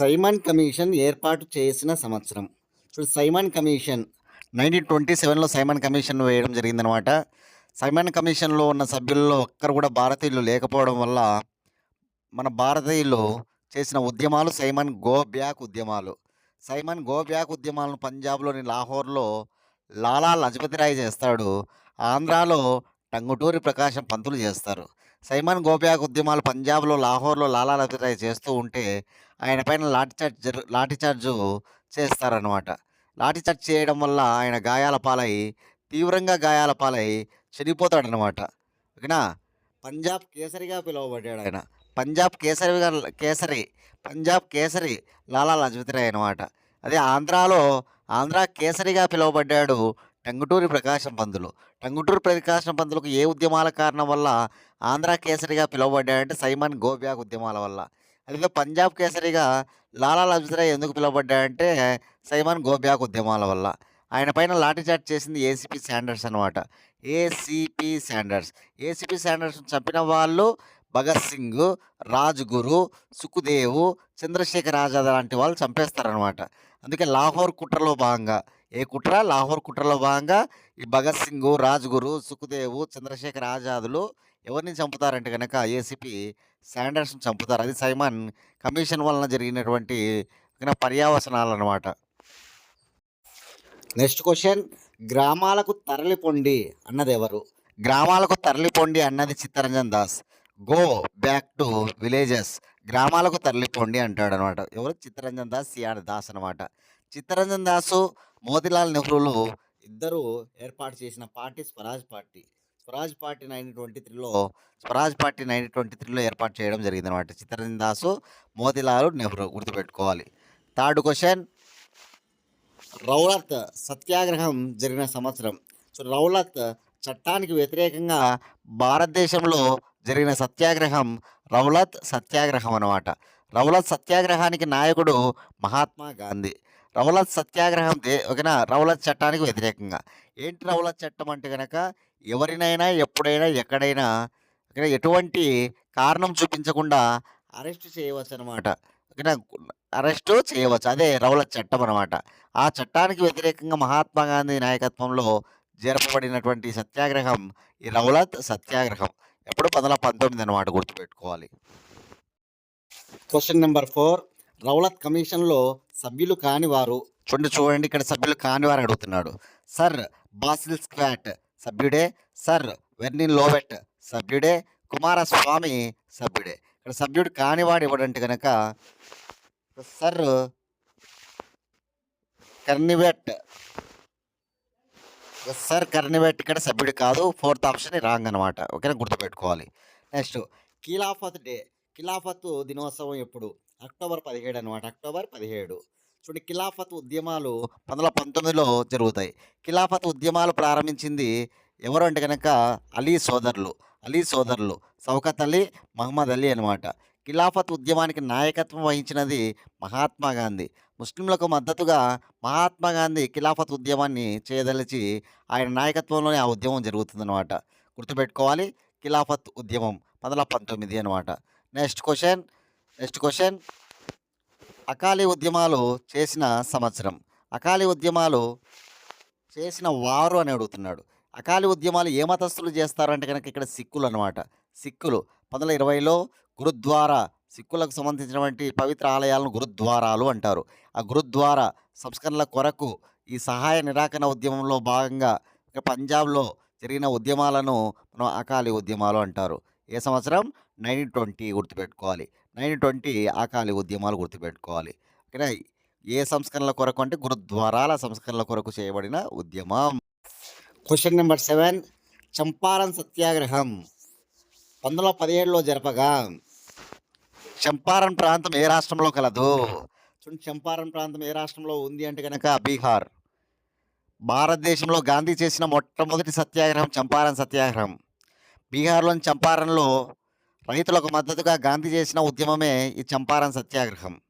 Simon commission ఏర్పాటు చేసిన సంవత్సరం. ఇప్పుడు సైమన్ కమిషన్ నైన్టీన్ ట్వంటీ సెవెన్లో సైమన్ కమిషన్ వేయడం జరిగిందనమాట. సైమన్ కమిషన్లో ఉన్న సభ్యుల్లో ఒక్కరు కూడా భారతీయులు లేకపోవడం వల్ల మన భారతీయులు చేసిన ఉద్యమాలు సైమన్ గో బ్యాక్ ఉద్యమాలు. సైమన్ గో బ్యాక్ ఉద్యమాలను పంజాబ్లోని లాహోర్లో లాలా లజపతి రాయ్ చేస్తాడు. ఆంధ్రాలో టంగుటూరి ప్రకాశం పంతులు చేస్తారు. సైమన్ గోబ్యాక్ ఉద్యమాలు పంజాబ్లో లాహోర్లో లాలా లజపతి రాయ్ చేస్తూ ఉంటే ఆయన పైన లాఠీ చార్జ్ జరు లాఠీచార్జు చేస్తారనమాట లాఠీచార్జ్ చేయడం వల్ల ఆయన గాయాల పాలై తీవ్రంగా గాయాల పాలై చనిపోతాడనమాట ఓకేనా? పంజాబ్ కేసరిగా పిలువబడ్డాడు ఆయన. పంజాబ్ కేసరిగా కేసరి పంజాబ్ కేసరి లాలా లజపతిరాయ్ అనమాట అదే ఆంధ్రాలో ఆంధ్ర కేసరిగా పిలువబడ్డాడు టంగుటూరి ప్రకాశం పంతులు. టంగుటూరి ప్రకాశం పంతులకు ఏ ఉద్యమాల కారణం వల్ల ఆంధ్ర కేసరిగా పిలువబడ్డాడంటే సైమన్ గోబ్యాగ్ ఉద్యమాల వల్ల. అదే పంజాబ్ కేసరిగా లాలా లజపతి రాయ్ ఎందుకు పిలువబడ్డాడంటే సైమాన్ గోబ్యాక్ ఉద్యమాల వల్ల. ఆయన పైన లాఠీచార్జ్ చేసింది ఏసీపీ శాండర్స్ అనమాట ఏసీపీ శాండర్స్. ఏసీపీ శాండర్స్ చంపిన వాళ్ళు భగత్ సింగ్ రాజ్గురు సుఖదేవ్ చంద్రశేఖర్ ఆజాద్ లాంటి వాళ్ళు చంపేస్తారనమాట అందుకే లాహోర్ కుట్రలో భాగంగా ఏ కుట్ర? లాహోర్ కుట్రలో భాగంగా ఈ భగత్ సింగ్ రాజ్గురు సుఖదేవ్ చంద్రశేఖర్ ఆజాదులు ఎవరిని చంపుతారంటే కనుక ఏసీపీ శాండర్స్ని చంపుతారు. అది సైమన్ కమిషన్ వలన జరిగినటువంటి పర్యావసనాలు అనమాట నెక్స్ట్ క్వశ్చన్. గ్రామాలకు తరలిపొండి అన్నది ఎవరు గ్రామాలకు తరలిపొండి అన్నది Chittaranjan Das. Go back to villages. గ్రామాలకు తరలిపోండి అంటాడు అనమాట ఎవరు? చిత్తరంజన్ దాస్ సిఆర్ దాస్ అనమాట. చిత్తరంజన్ దాసు మోతిలాల్ నెహ్రూలు ఇద్దరు ఏర్పాటు చేసిన party Swaraj party. Swaraj party nineteen twenty త్రీలో స్వరాజ్ పార్టీ నైన్టీన్ ట్వంటీ త్రీలో ఏర్పాటు చేయడం జరిగింది అనమాట చిత్తరంజన్ దాసు మోతిలాల్ నెహ్రూ గుర్తుపెట్టుకోవాలి. Third question. రౌలత్ సత్యాగ్రహం జరిగిన సంవత్సరం. సో రౌలత్ చట్టానికి వ్యతిరేకంగా భారతదేశంలో జరిగిన సత్యాగ్రహం రౌలత్ సత్యాగ్రహం అనమాట రౌలత్ సత్యాగ్రహానికి నాయకుడు మహాత్మా గాంధీ. రౌలత్ సత్యాగ్రహం దే ఓకేనా? రౌలత్ చట్టానికి వ్యతిరేకంగా. ఏంటి రౌలత్ చట్టం అంటే కనుక ఎవరినైనా ఎప్పుడైనా ఎక్కడైనా ఓకేనా? ఎటువంటి కారణం చూపించకుండా అరెస్ట్ చేయవచ్చు అనమాట ఓకేనా? అరెస్టు చేయవచ్చు. అదే రౌలత్ చట్టం అనమాట. ఆ చట్టానికి వ్యతిరేకంగా మహాత్మా గాంధీ నాయకత్వంలో జరపబడినటువంటి సత్యాగ్రహం ఈ రౌలత్ సత్యాగ్రహం. ఎప్పుడు? పంతొమ్మిది పంతొమ్మిది అనమాట గుర్తుపెట్టుకోవాలి. Question number four. రౌలత్ కమిషన్లో సభ్యులు కాని వారు చూడండి చూడండి ఇక్కడ సభ్యులు కాని వారు అడుగుతున్నాడు. సర్ బాసిల్ స్క్వాట్ సభ్యుడే. సర్ వెర్నిన్ లోవెట్ సభ్యుడే. కుమారస్వామి సభ్యుడే. ఇక్కడ సభ్యుడు కానివాడు ఎవడంటే కనుక సర్ కర్నివెట్. సార్ కర్నివెట్ ఇక్కడ సభ్యుడు కాదు. ఫోర్త్ ఆప్షన్ రాంగ్ అనమాట ఓకేనా? గుర్తుపెట్టుకోవాలి. Next Khilafat day. ఖిలాఫత్ దినోత్సవం ఎప్పుడు? అక్టోబర్ పదిహేడు అనమాట అక్టోబర్ పదిహేడు. చూడండి ఖిలాఫత్ ఉద్యమాలు పంతొమ్మిది పంతొమ్మిదిలో జరుగుతాయి. ఖిలాఫత్ ఉద్యమాలు ప్రారంభించింది ఎవరు అంటే కనుక అలీ సోదరులు. అలీ సోదరులు సౌకత్ అలీ మహమ్మద్ అలీ అనమాట ఖిలాఫత్ ఉద్యమానికి నాయకత్వం వహించినది మహాత్మా గాంధీ. ముస్లింలకు మద్దతుగా మహాత్మా గాంధీ ఖిలాఫత్ ఉద్యమాన్ని చేయదలిచి ఆయన నాయకత్వంలోనే ఆ ఉద్యమం జరుగుతుందన్నమాట. గుర్తుపెట్టుకోవాలి ఖిలాఫత్ ఉద్యమం పంతొమ్మిది పంతొమ్మిది అనమాట next question. Next question Akali ఉద్యమాలు చేసిన సంవత్సరం. అకాలీ ఉద్యమాలు చేసిన వారు అని అడుగుతున్నాడు. అకాలీ ఉద్యమాలు ఏ మతస్థులు చేస్తారంటే కనుక ఇక్కడ సిక్కులు అనమాట సిక్కులు. పంతొమ్మిది ఇరవైలో గురుద్వారా సిక్కులకు సంబంధించినటువంటి పవిత్ర ఆలయాలను గురుద్వారాలు అంటారు. ఆ గురుద్వారా సంస్కరణల కొరకు ఈ సహాయ నిరాకరణ ఉద్యమంలో భాగంగా పంజాబ్లో జరిగిన ఉద్యమాలను మనం అకాలీ ఉద్యమాలు అంటారు. ఏ సంవత్సరం? నైన్టీన్ ట్వంటీ గుర్తుపెట్టుకోవాలి. నైన్ ట్వంటీ ఆకాలి ఉద్యమాలు గుర్తుపెట్టుకోవాలి. ఓకేనా? ఏ సంస్కరణల కొరకు అంటే గురుద్వారాల సంస్కరణల కొరకు చేయబడిన ఉద్యమం. క్వశ్చన్ నెంబర్ సెవెన్ చంపారన్ సత్యాగ్రహం. పంతొమ్మిది పదిహేడులో జరపగా చంపారన్ ప్రాంతం ఏ రాష్ట్రంలో కలదు? చూడండి చంపారన్ ప్రాంతం ఏ రాష్ట్రంలో ఉంది అంటే కనుక బీహార్. భారతదేశంలో గాంధీ చేసిన మొట్టమొదటి సత్యాగ్రహం చంపారన్ సత్యాగ్రహం. బీహార్లోని చంపారన్లో రైతులకు మద్దతుగా గాంధీ చేసిన ఉద్యమమే ఈ చంపారన్ సత్యాగ్రహం.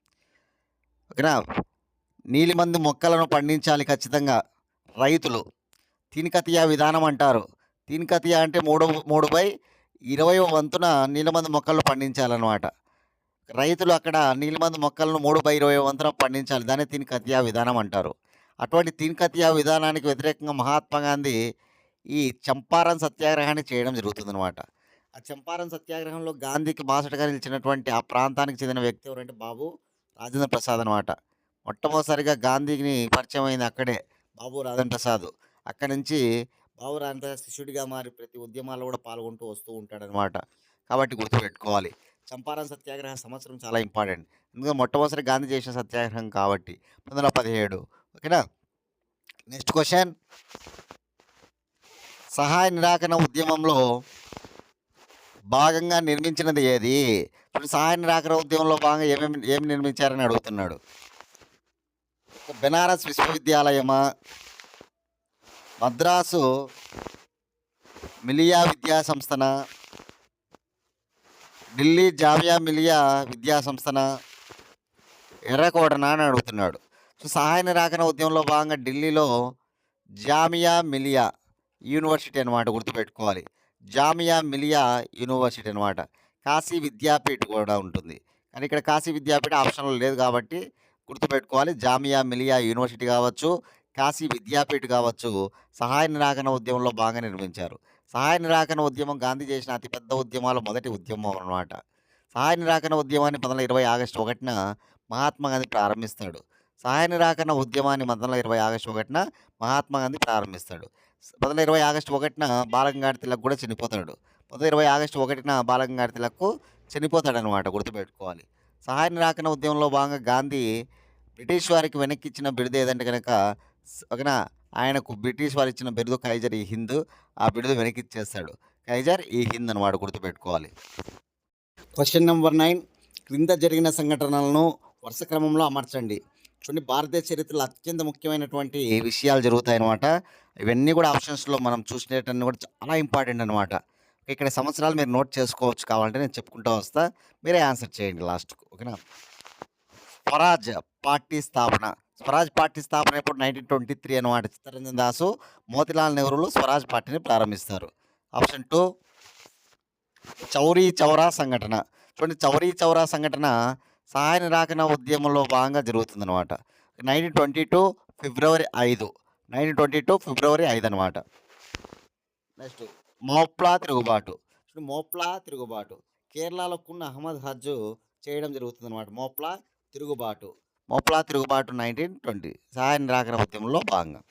ఓకేనా? నీలిమంది మొక్కలను పండించాలి ఖచ్చితంగా రైతులు. తినికతియా విధానం అంటారు. తినికతియా అంటే మూడు మూడు బై ఇరవై వంతున నీలమంది మొక్కలు పండించాలన్నమాట. రైతులు అక్కడ నీలిమందు మొక్కలను మూడు బై ఇరవై వంతున పండించాలి. దాన్ని తినికతియా విధానం అంటారు. అటువంటి తినికతియా విధానానికి వ్యతిరేకంగా మహాత్మా గాంధీ ఈ చంపారన్ సత్యాగ్రహాన్ని చేయడం జరుగుతుందన్నమాట. ఆ చంపారన్ సత్యాగ్రహంలో గాంధీకి బాసటగా నిలిచినటువంటి ఆ ప్రాంతానికి చెందిన వ్యక్తి ఎవరంటే బాబు రాజేంద్ర ప్రసాద్ అనమాట మొట్టమొదటిసారిగా గాంధీని పరిచయం అయింది అక్కడే బాబు రాజేంద్ర ప్రసాద్. అక్కడి నుంచి బాబు రాజేంద్ర ప్రసాద్ శిష్యుడిగా మారి ప్రతి ఉద్యమాల్లో కూడా పాల్గొంటూ వస్తూ ఉంటాడనమాట కాబట్టి గుర్తుపెట్టుకోవాలి. చంపారన్ సత్యాగ్రహ సంవత్సరం చాలా ఇంపార్టెంట్. ఎందుకంటే మొట్టమొదటిసారి గాంధీ చేసిన సత్యాగ్రహం కాబట్టి పంతొమ్మిది వందల పదిహేడు. ఓకేనా? Next question. సహాయ నిరాకరణ ఉద్యమంలో భాగంగా నిర్మించినది ఏది? ఇప్పుడు సాయన రాకర ఉద్యమంలో భాగంగా ఏమేమి ఏమి నిర్మించారని అడుగుతున్నాడు. బెనారస్ విశ్వవిద్యాలయమా? మద్రాసు మిలియా విద్యా సంస్థన? ఢిల్లీ జామియా మిలియా విద్యా సంస్థన? ఎర్రకోటనా అని అడుగుతున్నాడు. సో సహాయ నిరాకరణ ఉద్యమంలో భాగంగా ఢిల్లీలో జామియా మిలియా యూనివర్సిటీ అనమాట గుర్తుపెట్టుకోవాలి. జామియా మిలియా యూనివర్సిటీ అనమాట కాశీ విద్యాపీఠ్ కూడా ఉంటుంది. కానీ ఇక్కడ కాశీ విద్యాపీఠ ఆప్షన్లో లేదు కాబట్టి గుర్తుపెట్టుకోవాలి. జామియా మిలియా యూనివర్సిటీ కావచ్చు కాశీ విద్యాపీఠ్ కావచ్చు సహాయ నిరాకరణ ఉద్యమంలో బాగా నిర్మించారు. సహాయ నిరాకరణ ఉద్యమం గాంధీ చేసిన అతిపెద్ద ఉద్యమాలు మొదటి ఉద్యమం అన్నమాట. సహాయ నిరాకరణ ఉద్యమాన్ని పంతొమ్మిది ఇరవై ఆగస్టు ఒకటిన మహాత్మా గాంధీ ప్రారంభిస్తాడు. సహాయ నిరాకరణ ఉద్యమాన్ని పంతొమ్మిది ఇరవై ఆగస్టు ఒకటిన మహాత్మా గాంధీ ప్రారంభిస్తాడు. పంతొమ్మిది ఇరవై ఆగస్టు ఒకటిన బాలగంగాధర తిలక్ కూడా చనిపోతాడు. పంతొమ్మిది ఇరవై ఆగస్టు ఒకటిన బాలగంగాధర తిలక్ చనిపోతాడనమాట గుర్తుపెట్టుకోవాలి. సహాయ నిరాకరణ ఉద్యమంలో భాగంగా గాంధీ బ్రిటిష్ వారికి వెనక్కి ఇచ్చిన బిరుదు ఏదంటే కనుక ఓకేనా ఆయనకు బ్రిటిష్ వారు ఇచ్చిన బిరుదు కైజర్ ఈ హింద్ ఆ బిరుదు వెనక్కి ఇచ్చేస్తాడు కైజర్ ఈ హింద్ అనమాట గుర్తుపెట్టుకోవాలి. క్వశ్చన్ నెంబర్ నైన్ క్రింద జరిగిన సంఘటనలను వరుస క్రమంలో అమర్చండి. చూడండి భారతదేశ చరిత్రలో అత్యంత ముఖ్యమైనటువంటి విషయాలు జరుగుతాయన్నమాట ఇవన్నీ కూడా ఆప్షన్స్లో మనం చూసినవన్నీ కూడా చాలా ఇంపార్టెంట్ అనమాట ఇక్కడ సంవత్సరాలు మీరు నోట్ చేసుకోవచ్చు కావాలంటే నేను చెప్పుకుంటూ వస్తా. మీరే ఆన్సర్ చేయండి లాస్ట్కు ఓకేనా? స్వరాజ్ పార్టీ స్థాపన స్వరాజ్ పార్టీ స్థాపన ఎప్పుడు? నైన్టీన్ ట్వంటీ త్రీ అనమాట చిత్తరంజన్ దాసు మోతిలాల్ నెహ్రూలు స్వరాజ్ పార్టీని ప్రారంభిస్తారు. ఆప్షన్ టూ చౌరీ చౌరా సంఘటన. చూడండి చౌరీ చౌరా సంఘటన సహాయ నిరాకరణ ఉద్యమంలో భాగంగా జరుగుతుందనమాట నైన్టీన్ ట్వంటీ టూ ఫిబ్రవరి ఐదు. నైన్టీన్ ట్వంటీ టూ ఫిబ్రవరి ఐదు అనమాట నెక్స్ట్ మోప్లా తిరుగుబాటు. మోప్లా తిరుగుబాటు. కేరళలో కున్న అహ్మద్ హజ్ చేయడం జరుగుతుందన్నమాట. మోప్లా తిరుగుబాటు. మోప్లా తిరుగుబాటు నైన్టీన్ ట్వంటీ. సహాయ నిరాకరణ ఉద్యమంలో భాగంగా.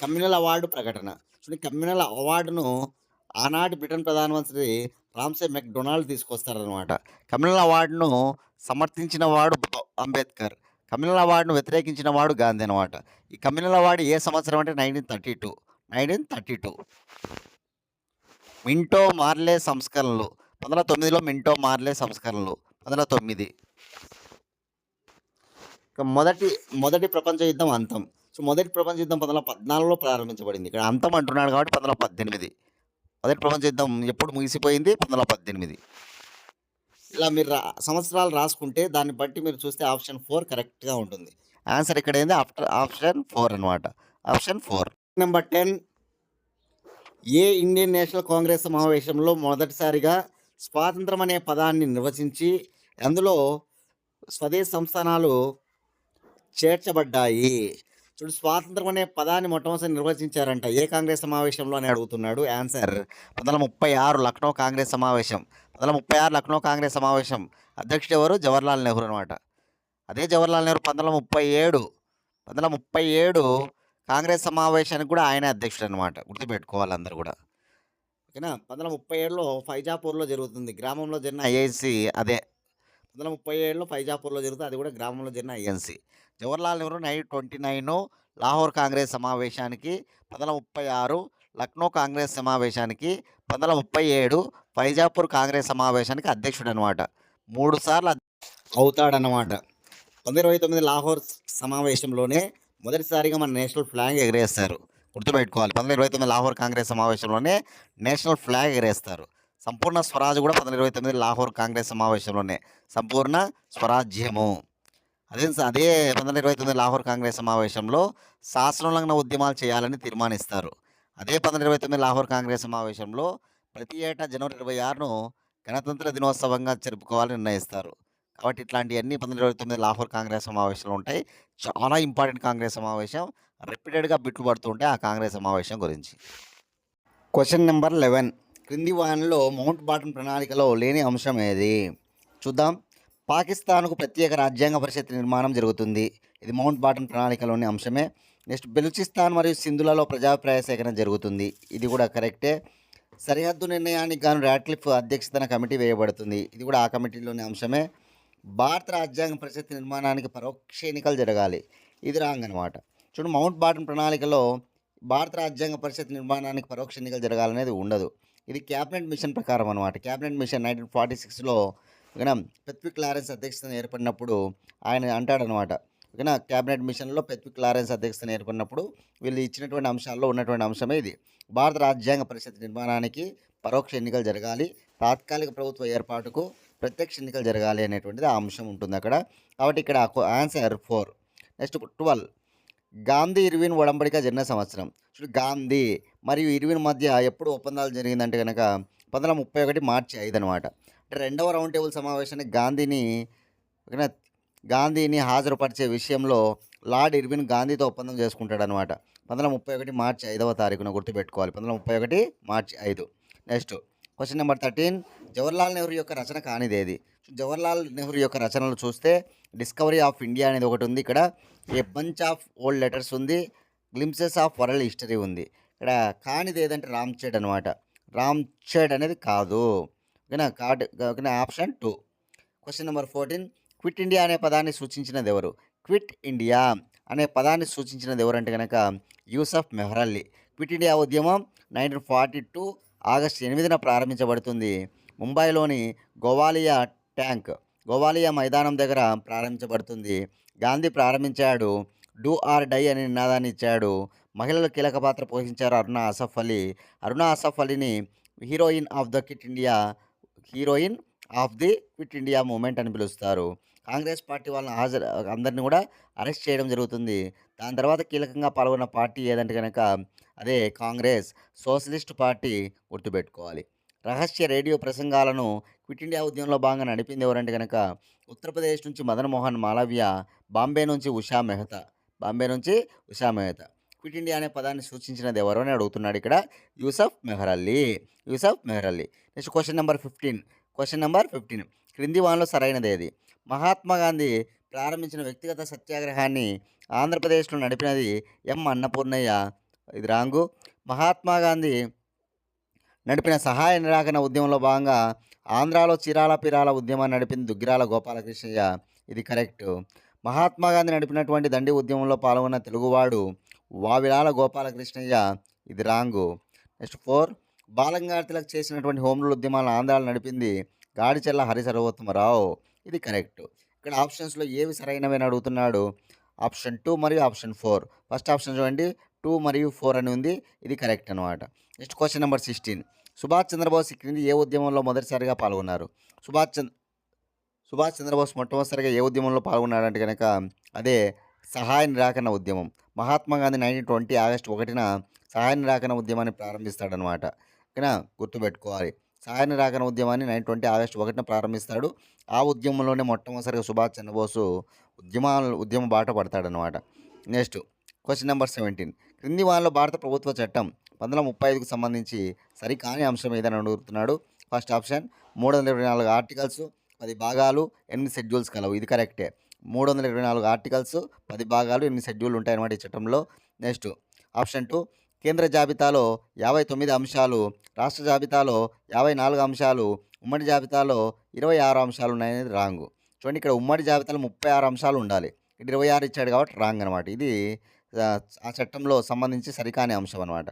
కమ్యూనల్ అవార్డు ప్రకటన. చూడండి కమ్యూనల్ అవార్డును ఆనాటి బ్రిటన్ ప్రధానమంత్రి రామ్సే మెక్డొనాల్డ్ తీసుకొస్తారనమాట కమ్యూనల్ అవార్డును సమర్థించిన వాడు అంబేద్కర్. కమ్యూనల్ అవార్డును వ్యతిరేకించిన వాడు గాంధీ అనమాట ఈ కమ్యూనల్ అవార్డు ఏ సంవత్సరం అంటే nineteen thirty two. Nineteen thirty two. Minto Morley సంస్కరణలు. పంతొమ్మిది తొమ్మిదిలో మింటో మార్లే సంస్కరణలు. పంతొమ్మిది తొమ్మిది. మొదటి మొదటి ప్రపంచ యుద్ధం అంతం. సో మొదటి ప్రపంచ యుద్ధం పంతొమ్మిది పద్నాలుగులో ప్రారంభించబడింది. ఇక్కడ అంతం అంటున్నాడు కాబట్టి పంతొమ్మిది పద్దెనిమిది. మొదటి ప్రపంచ యుద్ధం ఎప్పుడు ముగిసిపోయింది? పంతొమ్మిది వందల పద్దెనిమిది. ఇలా మీరు రా సంవత్సరాలు రాసుకుంటే దాన్ని బట్టి మీరు చూస్తే ఆప్షన్ ఫోర్ కరెక్ట్గా ఉంటుంది. ఆన్సర్ ఇక్కడ ఏంది ఆఫ్టర్ ఆప్షన్ ఫోర్ అనమాట ఆప్షన్ ఫోర్. Number ten. ఏ ఇండియన్ నేషనల్ కాంగ్రెస్ సమావేశంలో మొదటిసారిగా స్వాతంత్రం అనే పదాన్ని నిర్వచించి అందులో స్వదేశ సంస్థానాలు చేర్చబడ్డాయి. చూడు స్వాతంత్రం అనే పదాన్ని మొట్టమొదటి నిర్వచించారంట ఏ కాంగ్రెస్ సమావేశంలో అని అడుగుతున్నాడు ఆన్సర్ పంతొమ్మిది వందల ముప్పై ఆరు లక్నో కాంగ్రెస్ సమావేశం. పంతొమ్మిది ముప్పై ఆరు లక్నో కాంగ్రెస్ సమావేశం. అధ్యక్షుడు ఎవరు? జవహర్లాల్ నెహ్రూ అనమాట అదే జవహర్లాల్ నెహ్రూ పంతొమ్మిది ముప్పై ఏడు పంతొమ్మిది ముప్పై ఏడు కాంగ్రెస్ సమావేశానికి కూడా ఆయన అధ్యక్షుడు అనమాట గుర్తుపెట్టుకోవాలి అందరు కూడా. ఓకేనా? పంతొమ్మిది ముప్పై ఏడులో ఫైజాపూర్లో జరుగుతుంది. గ్రామంలో జరిగిన ఐఏసీ అదే పంతొమ్మిది వందల ముప్పై ఏళ్ళు ఫైజాపూర్లో జరుగుతుంది అది కూడా గ్రామంలో జరిగిన INC Jawaharlal Nehru nine twenty nine Lahore congress సమావేశానికి పంతొమ్మిది ముప్పై ఆరు లక్నో కాంగ్రెస్ సమావేశానికి పంతొమ్మిది ముప్పై ఏడు ఫైజాపూర్ కాంగ్రెస్ సమావేశానికి అధ్యక్షుడు అనమాట మూడు సార్లు అవుతాడనమాట. పంతొమ్మిది ఇరవై తొమ్మిది లాహోర్ సమావేశంలోనే మొదటిసారిగా మన నేషనల్ ఫ్లాగ్ ఎగరేస్తారు. గుర్తుపెట్టుకోవాలి. పంతొమ్మిది ఇరవై తొమ్మిది లాహోర్ కాంగ్రెస్ సమావేశంలోనే నేషనల్ ఫ్లాగ్ ఎగరేస్తారు. సంపూర్ణ స్వరాజ్ కూడా పంతొమ్మిది ఇరవై తొమ్మిది లాహోర్ కాంగ్రెస్ సమావేశంలోనే సంపూర్ణ స్వరాజ్యము అదే అదే పంతొమ్మిది ఇరవై తొమ్మిది లాహోర్ కాంగ్రెస్ సమావేశంలో శాసనోల్లంఘన ఉద్యమాలు చేయాలని తీర్మానిస్తారు అదే పంతొమ్మిది ఇరవై తొమ్మిది లాహోర్ కాంగ్రెస్ సమావేశంలో ప్రతి ఏటా జనవరి ఇరవై ఆరును గణతంత్ర దినోత్సవంగా జరుపుకోవాలని నిర్ణయిస్తారు. కాబట్టి ఇట్లాంటివన్నీ పందొందర ఇరవై తొమ్మిది లాహోర్ కాంగ్రెస్ సమావేశంలో ఉంటాయి. చాలా ఇంపార్టెంట్ కాంగ్రెస్ సమావేశం. రిపీటెడ్‌గా బిట్లు పడుతుంటాయి ఆ కాంగ్రెస్ సమావేశం గురించి. క్వశ్చన్ నెంబర్ లెవెన్ క్రింది వానిలో మౌంట్ బాటన్ ప్రణాళికలో లేని అంశం ఏది? చూద్దాం. పాకిస్తాన్‌కు ప్రత్యేక రాజ్యాంగ పరిషత్ నిర్మాణం జరుగుతుంది. ఇది మౌంట్ బాటన్ ప్రణాళికలోని అంశమే. నెక్స్ట్ బెలూచిస్తాన్ మరియు సింధులలో ప్రజాభిప్రాయ సేకరణ జరుగుతుంది. ఇది కూడా కరెక్టే. సరిహద్దు నిర్ణయానికి గాను ర్యాట్లిఫ్ అధ్యక్షతన కమిటీ వేయబడుతుంది. ఇది కూడా ఆ కమిటీలోని అంశమే. భారత రాజ్యాంగ పరిషత్ నిర్మాణానికి పరోక్ష ఎన్నికలు జరగాలి. ఇది రాంగ్ అనమాట. చూడు మౌంట్ బాటన్ ప్రణాళికలో భారత రాజ్యాంగ పరిషత్ నిర్మాణానికి పరోక్ష ఎన్నికలు జరగాలనేది ఉండదు. ఇది క్యాబినెట్ మిషన్ ప్రకారం అనమాట. క్యాబినెట్ మిషన్ 1946లో ఓకేనా పెత్విక్ లారెన్స్ అధ్యక్షతను ఏర్పడినప్పుడు ఆయన అంటాడనమాట. ఓకేనా క్యాబినెట్ మిషన్‌లో పెత్విక్ లారెన్స్ అధ్యక్షతను ఏర్పడినప్పుడు వీళ్ళు ఇచ్చినటువంటి అంశాల్లో ఉన్నటువంటి అంశమే ఇది. భారత రాజ్యాంగ పరిషత్ నిర్మాణానికి పరోక్ష ఎన్నికలు జరగాలి. తాత్కాలిక ప్రభుత్వ ఏర్పాటుకు ప్రత్యక్ష ఎన్నికలు జరగాలి అనేటువంటిది ఆ అంశం ఉంటుందక్కడ. కాబట్టి ఇక్కడ answer four next 12 Gandhi Irwin ఒడంబడిక జరిగిన సంవత్సరం. చూడు గాంధీ మరియు ఇర్విన్ మధ్య ఎప్పుడు ఒప్పందాలు జరిగిందంటే కనుక పంద్రం ముప్పై ఒకటి మార్చి ఐదు అనమాట. అంటే రెండవ రౌండ్ టేబుల్ సమావేశానికి గాంధీని గాంధీని హాజరుపరిచే విషయంలో లార్డ్ ఇర్విన్ గాంధీతో ఒప్పందం చేసుకుంటాడనమాట. 1931 మార్చి ఐదవ తారీఖున గుర్తుపెట్టుకోవాలి. 1931 మార్చి ఐదు next question number thirteen Jawaharlal Nehru యొక్క రచన కానిదేది? జవహర్లాల్ నెహ్రూ యొక్క రచనలు చూస్తే 'డిస్కవరీ ఆఫ్ ఇండియా' అనేది ఒకటి ఉంది ఇక్కడ. 'A bunch of old letters' ఉంది. గ్లిమ్సెస్ ఆఫ్ వరల్డ్ హిస్టరీ' ఉంది. ఇక్కడ కానిది ఏదంటే 'రామ్‌చేడ్' అనమాట. 'రామ్‌చేడ్' అనేది కాదు. ఓకేనా కార్డ్ ఓకేనా option two question number fourteen quit India అనే పదాన్ని సూచించినది ఎవరు? క్విట్ ఇండియా అనే పదాన్ని సూచించినది ఎవరంటే గనక యూసఫ్ మెహ్రల్లీ. క్విట్ ఇండియా ఉద్యమం 1942 ఆగస్టు ఎనిమిదిన ప్రారంభించబడుతుంది. ముంబైలోని గోవాలియా ట్యాంక్ గోవాలియా మైదానం దగ్గర ప్రారంభించబడుతుంది. గాంధీ ప్రారంభించాడు. 'డూ ఆర్ డై' అనే నినాదాన్ని ఇచ్చాడు. మహిళలు కీలక పాత్ర పోషించారు Aruna Asaf Ali. Aruna Asaf అలీని heroine of the quit India heroine of the quit India movement అని పిలుస్తారు. కాంగ్రెస్ పార్టీ వాళ్ళని హాజరు అందరిని కూడా అరెస్ట్ చేయడం జరుగుతుంది. దాని తర్వాత కీలకంగా పాల్గొన్న పార్టీ ఏదంటే కనుక అదే కాంగ్రెస్ సోషలిస్ట్ పార్టీ గుర్తుపెట్టుకోవాలి. రహస్య రేడియో ప్రసంగాలను క్విట్ ఇండియా ఉద్యమంలో భాగంగా నడిపింది ఎవరంటే కనుక ఉత్తరప్రదేశ్ నుంచి మదన్ మోహన్ మాలవ్య, బాంబే నుంచి ఉషా మెహతా. బాంబే నుంచి ఉషా మెహతా. క్విట్ ఇండియా అనే పదాన్ని సూచించినది ఎవరు అని అడుగుతున్నాడు ఇక్కడ. Yusuf Meherally. Yusuf Meherally. Next question number fifteen question number fifteen క్రింది వానలో సరైనది ఏది మహాత్మా గాంధీ ప్రారంభించిన వ్యక్తిగత సత్యాగ్రహాన్ని ఆంధ్రప్రదేశ్‌లో నడిపినది ఎం. అన్నపూర్ణయ్య. ఇది రాంగు. మహాత్మా గాంధీ నడిపిన సహాయ నిరాకరణ ఉద్యమంలో భాగంగా ఆంధ్రాలో చిరాల పిరాల ఉద్యమాన్ని నడిపింది దుగ్గిరాల గోపాలకృష్ణయ్య. ఇది కరెక్ట్ మహాత్మా గాంధీ నడిపినటువంటి దండి ఉద్యమంలో పాల్గొన్న తెలుగువాడు వావిలాల గోపాలకృష్ణయ్య. ఇది రాంగు. నెక్స్ట్ 4 బాలగంగాధర్ చేసినటువంటి హోం రూల్ ఉద్యమాలను ఆంధ్రాలో నడిపింది గాడిచెర్ల హరిసర్వోత్తమరావు. ఇది కరెక్ట్ ఇక్కడ ఆప్షన్స్‌లో ఏవి సరైనవి అని అడుగుతున్నాడు. ఆప్షన్ టూ మరియు ఆప్షన్ ఫోర్ ఫస్ట్ ఆప్షన్ చూడండి టూ మరియు ఫోర్ అని ఉంది. ఇది కరెక్ట్ అనమాట. Next question number sixteen Subhash Chandrabose క్రింది ఏ ఉద్యమంలో మొదటిసారిగా పాల్గొన్నారు? సుభాష్ చంద్ర సుభాష్ చంద్రబోస్ మొట్టమొదటిసారిగా ఏ ఉద్యమంలో పాల్గొన్నాడంటే కనుక అదే సహాయ నిరాకరణ ఉద్యమం. మహాత్మా గాంధీ 1920 ఆగస్టు ఒకటిన సహాయ నిరాకరణ ఉద్యమాన్ని ప్రారంభిస్తాడనమాట. ఓకేనా గుర్తుపెట్టుకోవాలి. సహాయ నిరాకరణ ఉద్యమాన్ని 1920 ఆగస్టు ఒకటిన ప్రారంభిస్తాడు. ఆ ఉద్యమంలోనే మొట్టమొదటిసారిగా సుభాష్ చంద్రబోసు ఉద్యమాలు ఉద్యమ బాట పడతాడనమాట. నెక్స్ట్ క్వశ్చన్ నెంబర్ సెవెంటీన్ క్రింది వానిలో భారత ప్రభుత్వ చట్టం 1935కు సంబంధించి సరికాని అంశం ఏదని అడుగుతున్నాడు. ఫస్ట్ ఆప్షన్ 324 ఆర్టికల్స్, పది భాగాలు, ఎనిమిది షెడ్యూల్స్ కలవు. ఇది కరెక్టే. 324 ఆర్టికల్స్, పది భాగాలు, ఎనిమిది షెడ్యూల్ ఉంటాయన్నమాట ఈ చట్టంలో. నెక్స్ట్ ఆప్షన్ టూ కేంద్ర జాబితాలో 59 అంశాలు, రాష్ట్ర జాబితాలో 54 అంశాలు, ఉమ్మడి జాబితాలో 26 అంశాలు ఉన్నాయనేది రాంగు. చూడండి ఇక్కడ ఉమ్మడి జాబితాలో 36 అంశాలు ఉండాలి. ఇక్కడ 26 ఇచ్చాడు కాబట్టి రాంగ్ అనమాట. ఇది ఆ చట్టంలో సంబంధించి సరికాని అంశం అనమాట.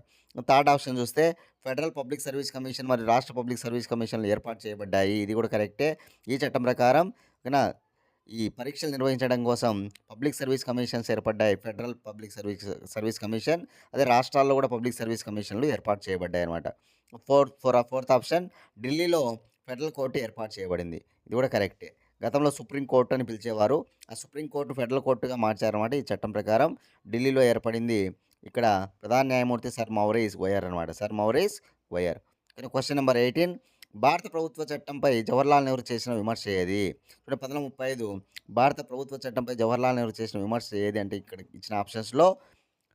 థర్డ్ ఆప్షన్ చూస్తే ఫెడరల్ పబ్లిక్ సర్వీస్ కమిషన్ మరియు రాష్ట్ర పబ్లిక్ సర్వీస్ కమిషన్‌లు ఏర్పాటు చేయబడ్డాయి. ఇది కూడా కరెక్టే. ఈ చట్టం ప్రకారం ఈ పరీక్షలు నిర్వహించడం కోసం పబ్లిక్ సర్వీస్ కమిషన్స్ ఏర్పడ్డాయి. Federal public service service commission అదే రాష్ట్రాల్లో కూడా పబ్లిక్ సర్వీస్ కమిషన్‌లు ఏర్పాటు చేయబడ్డాయి అనమాట ఫోర్త్ ఫోర్ ఫోర్త్ ఆప్షన్ ఢిల్లీలో ఫెడరల్ కోర్టు ఏర్పాటు చేయబడింది. ఇది కూడా కరెక్టే. గతంలో సుప్రీంకోర్టు అని పిలిచేవారు. ఆ సుప్రీంకోర్టు ఫెడరల్ కోర్టుగా మార్చారన్నమాట. ఈ చట్టం ప్రకారం ఢిల్లీలో ఏర్పడింది. ఇక్కడ ప్రధాన న్యాయమూర్తి సర్ మౌరేస్ వయర్ అనమాట. Sir Maurice Gwyer. Question number 18 భారత ప్రభుత్వ చట్టంపై జవహర్లాల్ నెహ్రూ చేసిన విమర్శ ఏది ఇప్పుడు పంతొమ్మిది ముప్పై ఐదు భారత ప్రభుత్వ చట్టంపై జవహర్లాల్ నెహ్రూ చేసిన విమర్శ ఏది అంటే ఇక్కడ ఇచ్చిన ఆప్షన్స్లో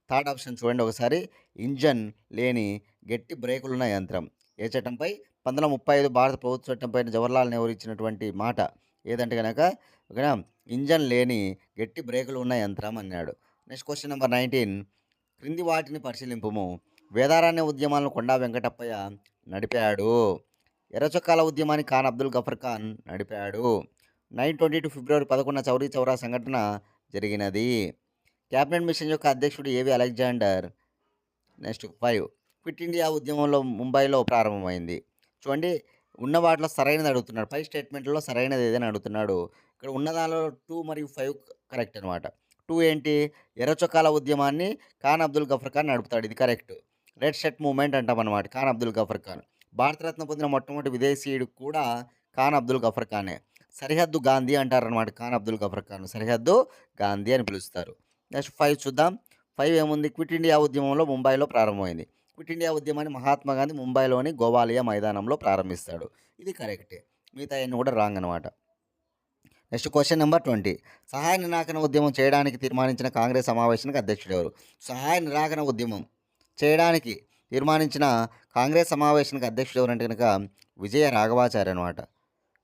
థర్డ్ ఆప్షన్ చూడండి ఒకసారి ఇంజన్ లేని గట్టి బ్రేకులున్న యంత్రం ఏ చట్టంపై పంతొమ్మిది ముప్పై ఐదు భారత ప్రభుత్వ చట్టంపై జవహర్లాల్ నెహ్రూ ఇచ్చినటువంటి మాట ఏదంటే కనుక ఓకేనా? ఇంజన్ లేని గట్టి బ్రేకులు ఉన్న యంత్రం అన్నాడు. Next question number nineteen. క్రింది వాటిని పరిశీలింపుము. వేదారాణ్య ఉద్యమాలను కొండా వెంకటప్పయ్య నడిపాడు. ఎర్రచొక్కాల ఉద్యమాన్ని ఖాన్ అబ్దుల్ గఫర్ ఖాన్ నడిపాడు. నైన్ ట్వంటీ టూ ఫిబ్రవరి పదకొండున చౌరీ చౌరా సంఘటన జరిగినది. క్యాబినెట్ మిషన్ యొక్క అధ్యక్షుడు ఏవి Alexander? Next five. Quit India ఉద్యమంలో ముంబైలో ప్రారంభమైంది. చూడండి ఉన్న వాటిలో సరైనది అడుగుతున్నాడు. పై స్టేట్మెంట్లో సరైనది ఏదైనా అడుగుతున్నాడు. ఇక్కడ ఉన్న దానిలో టూ మరియు ఫైవ్ కరెక్ట్ అనమాట టూ ఏంటి? ఎర్రచొక్కాల ఉద్యమాన్ని ఖాన్ అబ్దుల్ గఫర్ ఖాన్ నడుపుతాడు. ఇది కరెక్ట్ రెడ్ షర్ట్ మూమెంట్ అంటాం అనమాట ఖాన్ అబ్దుల్ గఫర్ ఖాన్. భారతరత్న పొందిన మొట్టమొదటి విదేశీయుడు కూడా ఖాన్ అబ్దుల్ గఫర్ ఖానే. సరిహద్దు గాంధీ అంటారనమాట ఖాన్ అబ్దుల్ గఫర్ ఖాన్. సరిహద్దు గాంధీ అని పిలుస్తారు. నెక్స్ట్ ఫైవ్ చూద్దాం. ఫైవ్ ఏముంది? క్విట్ ఇండియా ఉద్యమంలో ముంబైలో ప్రారంభమైంది. క్విట్ ఇండియా ఉద్యమాన్ని మహాత్మా గాంధీ ముంబైలోని గోవాలియా మైదానంలో ప్రారంభిస్తాడు. ఇది కరెక్టే. మిగతా అన్ని కూడా రాంగ్ అనమాట నెక్స్ట్ క్వశ్చన్ నెంబర్ ట్వంటీ. సహాయ నిరాకరణ ఉద్యమం చేయడానికి తీర్మానించిన కాంగ్రెస్ సమావేశానికి అధ్యక్షుడు ఎవరు సహాయ నిరాకరణ ఉద్యమం చేయడానికి తీర్మానించిన కాంగ్రెస్ సమావేశానికి అధ్యక్షుడు ఎవరంటే కనుక విజయ రాఘవాచారి అనమాట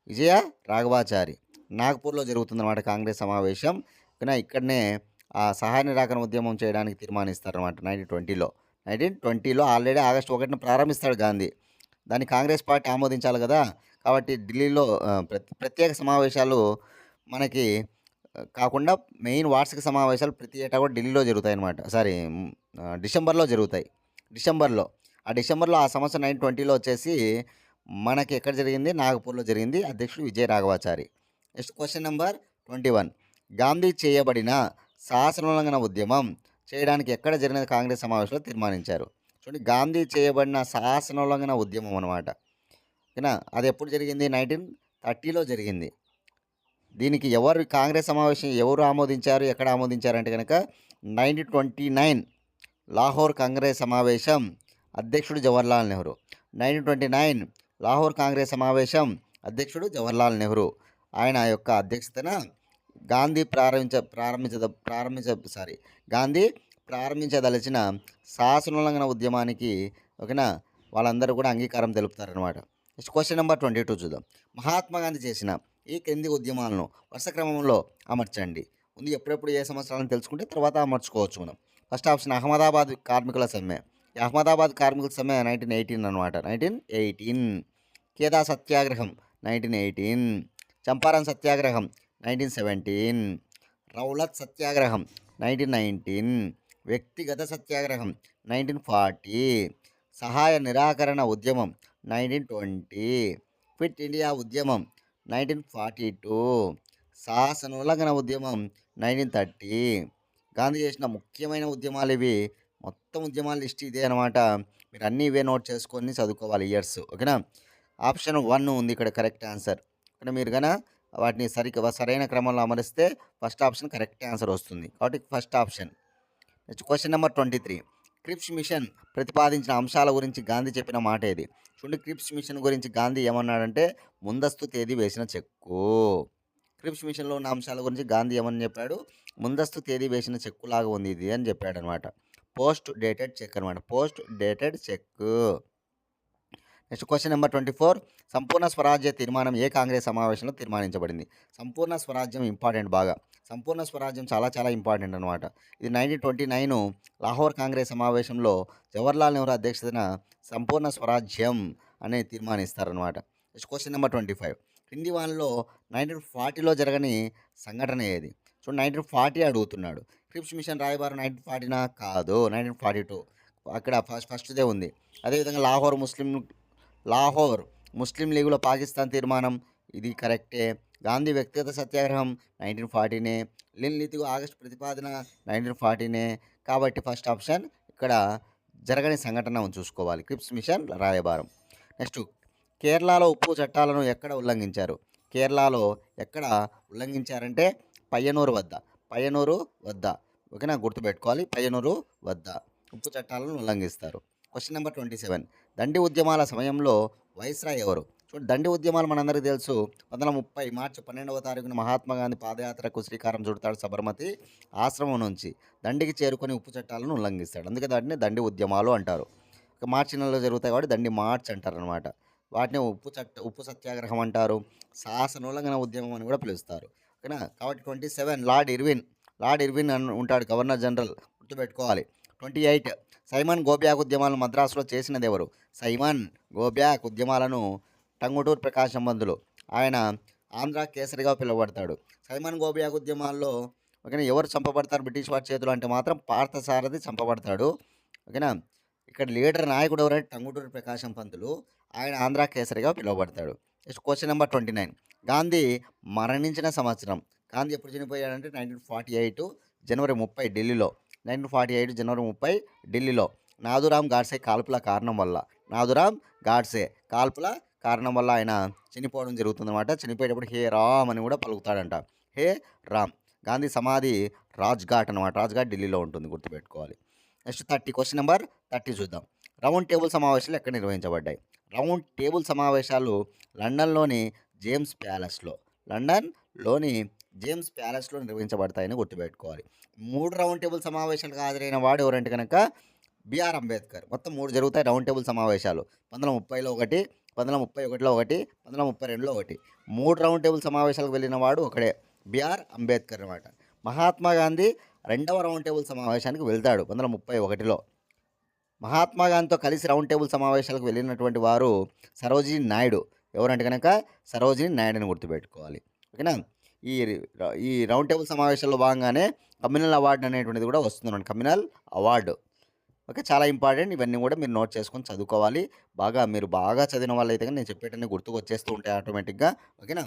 విజయ రాఘవాచారి. నాగ్పూర్లో జరుగుతుందన్నమాట కాంగ్రెస్ సమావేశం. కానీ ఇక్కడనే ఆ సహాయ నిరాకరణ ఉద్యమం చేయడానికి తీర్మానిస్తారనమాట నైన్టీన్ ట్వంటీలో. నైన్టీన్ ట్వంటీలో ఆల్రెడీ ఆగస్టు ఒకటిన ప్రారంభిస్తాడు గాంధీ. దాన్ని కాంగ్రెస్ పార్టీ ఆమోదించాలి కదా. కాబట్టి ఢిల్లీలో ప్రతి ప్రత్యేక సమావేశాలు మనకి కాకుండా మెయిన్ వార్షిక సమావేశాలు ప్రతి ఏటా కూడా ఢిల్లీలో జరుగుతాయి అనమాట సారీ డిసెంబర్లో జరుగుతాయి. డిసెంబర్లో. ఆ డిసెంబర్లో ఆ సంవత్సరం నైన్ ట్వంటీలో వచ్చేసి మనకి ఎక్కడ జరిగింది? నాగపూర్లో జరిగింది. అధ్యక్షుడు Vijaya Raghavachari. Next question number twenty one. Gandhi చేయబడిన శాసనోల్లంఘన ఉద్యమం చేయడానికి ఎక్కడ జరిగిన కాంగ్రెస్ సమావేశంలో తీర్మానించారు. చూడండి గాంధీ చేయబడిన శాసనోల్లంఘన ఉద్యమం అనమాట ఓకేనా? అది ఎప్పుడు జరిగింది? నైన్టీన్ థర్టీలో జరిగింది. దీనికి ఎవరు కాంగ్రెస్ సమావేశం ఎవరు ఆమోదించారు ఎక్కడ ఆమోదించారంటే కనుక nineteen twenty nine Lahore congress సమావేశం అధ్యక్షుడు Jawaharlal Nehru. Nineteen twenty nine Lahore congress సమావేశం అధ్యక్షుడు జవహర్లాల్ నెహ్రూ. ఆయన యొక్క అధ్యక్షతన గాంధీ ప్రారంభించ ప్రారంభించ ప్రారంభించ సారీ గాంధీ ప్రారంభించదలిచిన శాసనోల్లంఘన ఉద్యమానికి ఓకేనా వాళ్ళందరూ కూడా అంగీకారం తెలుపుతారనమాట next question number twenty two చూద్దాం. మహాత్మా గాంధీ చేసిన ఈ క్రింది ఉద్యమాలను వరుస క్రమంలో అమర్చండి. ముందు ఎప్పుడెప్పుడు ఏ సంవత్సరాలను తెలుసుకుంటే తర్వాత అమర్చుకోవచ్చు మనం. ఫస్ట్ ఆప్షన్ అహ్మదాబాద్ కార్మికుల సమ్మె. అహ్మదాబాద్ కార్మికుల సమ్మె నైన్టీన్ ఎయిటీన్ అనమాట నైన్టీన్ ఎయిటీన్. కేదా సత్యాగ్రహం నైన్టీన్ ఎయిటీన్. చంపారన్ సత్యాగ్రహం నైన్టీన్ సెవెంటీన్ రౌలత్ సత్యాగ్రహం నైన్టీన్ నైన్టీన్ వ్యక్తిగత సత్యాగ్రహం నైన్టీన్ ఫార్టీ సహాయ నిరాకరణ ఉద్యమం నైన్టీన్ ట్వంటీ క్విట్ ఇండియా ఉద్యమం నైన్టీన్ ఫార్టీ టూ శాసనోల్లంఘన ఉద్యమం నైన్టీన్ థర్టీ గాంధీ చేసిన ముఖ్యమైన ఉద్యమాలు ఇవి. మొత్తం ఉద్యమాల లిస్ట్ ఇదే అనమాట మీరు అన్నీ ఇవే నోట్ చేసుకొని చదువుకోవాలి ఇయర్స్ ఓకేనా? ఆప్షన్ వన్ ఉంది ఇక్కడ కరెక్ట్ ఆన్సర్. ఇక్కడ మీరు కనుక వాటిని సరిగ్గా సరైన క్రమంలో అమరిస్తే ఫస్ట్ ఆప్షన్ కరెక్ట్ ఆన్సర్ వస్తుంది. కాబట్టి first option. Next question number twenty three. Cripps mission ప్రతిపాదించిన అంశాల గురించి గాంధీ చెప్పిన మాట ఏది? చూడండి క్రిప్స్ మిషన్ గురించి గాంధీ ఏమన్నాడంటే ముందస్తు తేదీ వేసిన చెక్కు. క్రిప్స్ మిషన్లో ఉన్న అంశాల గురించి గాంధీ ఏమని చెప్పాడు? ముందస్తు తేదీ వేసిన చెక్కులాగా ఉంది ఇది అని చెప్పాడు అనమాట పోస్ట్ డేటెడ్ చెక్ అనమాట. Post dated cheque next question number twenty four. సంపూర్ణ స్వరాజ్య తీర్మానం ఏ కాంగ్రెస్ సమావేశంలో తీర్మానించబడింది? సంపూర్ణ స్వరాజ్యం ఇంపార్టెంట్ బాగా. సంపూర్ణ స్వరాజ్యం చాలా చాలా ఇంపార్టెంట్ అనమాట ఇది nineteen twenty nine Lahore Congress సమావేశంలో జవహర్లాల్ నెహ్రూ అధ్యక్షతన సంపూర్ణ స్వరాజ్యం అనేది తీర్మానిస్తారనమాట next question number twenty five. క్రింది వాళ్ళలో నైన్టీన్ ఫార్టీలో జరగని సంఘటన ఏది? సో నైన్టీన్ ఫార్టీ అడుగుతున్నాడు. క్రిప్స్ మిషన్ రాయబారు నైన్టీన్ ఫార్టీనా? కాదు నైన్టీన్ ఫార్టీ టూ. అక్కడ ఫస్ట్ ఫస్ట్దే ఉంది. అదేవిధంగా లాహోర్ ముస్లిం లాహోర్ ముస్లిం లీగులో పాకిస్తాన్ తీర్మానం. ఇది కరెక్టే. గాంధీ వ్యక్తిగత సత్యాగ్రహం నైన్టీన్ ఫార్టీనే. లిన్ నీతిగు ఆగస్టు ప్రతిపాదన నైన్టీన్ ఫార్టీనే. కాబట్టి ఫస్ట్ ఆప్షన్ ఇక్కడ జరగని సంఘటన చూసుకోవాలి. క్రిప్స్ మిషన్ రాయబారం. నెక్స్ట్ కేరళలో ఉప్పు చట్టాలను ఎక్కడ ఉల్లంఘించారు? కేరళలో ఎక్కడ ఉల్లంఘించారంటే పయ్యనూరు వద్ద. పయ్యనూరు వద్ద. ఓకేనా? గుర్తుపెట్టుకోవాలి. పయ్యనూరు వద్ద. ఉప్పు చట్టాలను ఉల్లంఘిస్తారు. Question number twenty seven. Dandi ఉద్యమాల సమయంలో వైస్రాయ్ ఎవరు? చూడండి దండి ఉద్యమాలు మనందరికీ తెలుసు. వందల ముప్పై మార్చి పన్నెండవ తారీఖున మహాత్మా గాంధీ పాదయాత్రకు శ్రీకారం చుడతాడు సబర్మతి ఆశ్రమం నుంచి. దండికి చేరుకొని ఉప్పు చట్టాలను ఉల్లంఘిస్తాడు. అందుకే దాటిని దండి ఉద్యమాలు అంటారు. మార్చి నెలలో జరుగుతాయి కాబట్టి దండి మార్చ్ అంటారు అనమాట వాటిని ఉప్పు చట్ట ఉప్పు సత్యాగ్రహం అంటారు. శాసనోల్లంఘన ఉద్యమం అని కూడా పిలుస్తారు. ఓకేనా? కాబట్టి twenty seven lord Irwin lord Irwin అని ఉంటాడు గవర్నర్ జనరల్ గుర్తుపెట్టుకోవాలి. Twenty eight Simon go back ఉద్యమాలను మద్రాసులో చేసినది ఎవరు? సైమన్ గోబ్యాక్ ఉద్యమాలను టంగుటూరు ప్రకాశం బంధులు ఆయన ఆంధ్ర కేసరిగా పిలువబడతాడు. సైమన్ గోబ్యాక్ ఉద్యమాల్లో ఓకేనా ఎవరు చంపబడతారు బ్రిటిష్ వారి చేతులు అంటే మాత్రం పార్థసారథి చంపబడతాడు. ఓకేనా ఇక్కడ లీడర్ నాయకుడు ఎవరంటే టంగుటూరు ప్రకాశం పంతులు ఆయన ఆంధ్ర కేసరిగా పిలువబడతాడు. Next question number twenty nine. Gandhi మరణించిన సంవత్సరం. గాంధీ ఎప్పుడు చనిపోయాడంటే నైన్టీన్ ఫార్టీ ఎయిట్ జనవరి ముప్పై ఢిల్లీలో. నైన్టీన్ ఫార్టీ ఎయిట్ జనవరి ముప్పై ఢిల్లీలో. నాదురామ్ గాడ్సే కాల్పుల కారణం వల్ల. నాదురామ్ గాడ్సే. కాల్పుల కారణం వల్ల ఆయన చనిపోవడం జరుగుతుందన్నమాట. చనిపోయేటప్పుడు హే రామ్ అని కూడా పలుకుతాడంట. హే రామ్. గాంధీ సమాధి రాజ్ఘాట్ అనమాట రాజ్ఘాట్ ఢిల్లీలో ఉంటుంది గుర్తుపెట్టుకోవాలి. Next thirty question number thirty చూద్దాం. రౌండ్ టేబుల్ సమావేశాలు ఎక్కడ నిర్వహించబడ్డాయి? రౌండ్ టేబుల్ సమావేశాలు లండన్లోని జేమ్స్ ప్యాలెస్లో. లండన్లోని జేమ్స్ ప్యాలెస్లో నిర్వహించబడతాయని గుర్తుపెట్టుకోవాలి. మూడు రౌండ్ టేబుల్ సమావేశాలకు హాజరైన వాడు ఎవరంటే కనుక బిఆర్ అంబేద్కర్. మొత్తం మూడు జరుగుతాయి రౌండ్ టేబుల్ సమావేశాలు. పంతొమ్మిది ముప్పైలో ఒకటి పంతొమ్మిది ముప్పై ఒకటిలో ఒకటి పంతొమ్మిది ముప్పై రెండులో ఒకటి. మూడు రౌండ్ టేబుల్ సమావేశాలకు వెళ్ళిన వాడు ఒకడే బిఆర్ అంబేద్కర్ అనమాట మహాత్మా గాంధీ రెండవ రౌండ్ టేబుల్ సమావేశానికి వెళ్తాడు పంతొమ్మిది ముప్పై ఒకటిలో. మహాత్మా గాంధీతో కలిసి రౌండ్ టేబుల్ సమావేశాలకు వెళ్ళినటువంటి వారు సరోజిని నాయుడు. ఎవరంటే కనుక సరోజిని నాయుడుని గుర్తుపెట్టుకోవాలి. ఓకేనా? ఈ ఈ రౌండ్ టేబుల్ సమావేశాల్లో భాగంగానే కమ్యూనల్ అవార్డు అనేటువంటిది కూడా వస్తుంది కమ్యూనల్ అవార్డు. ఓకే. చాలా ఇంపార్టెంట్. ఇవన్నీ కూడా మీరు నోట్ చేసుకొని చదువుకోవాలి. బాగా మీరు బాగా చదివిన వాళ్ళైతే కానీ నేను చెప్పేటన్నీ గుర్తుకు వచ్చేస్తూ ఉంటాయి ఆటోమేటిక్గా. ఓకేనా?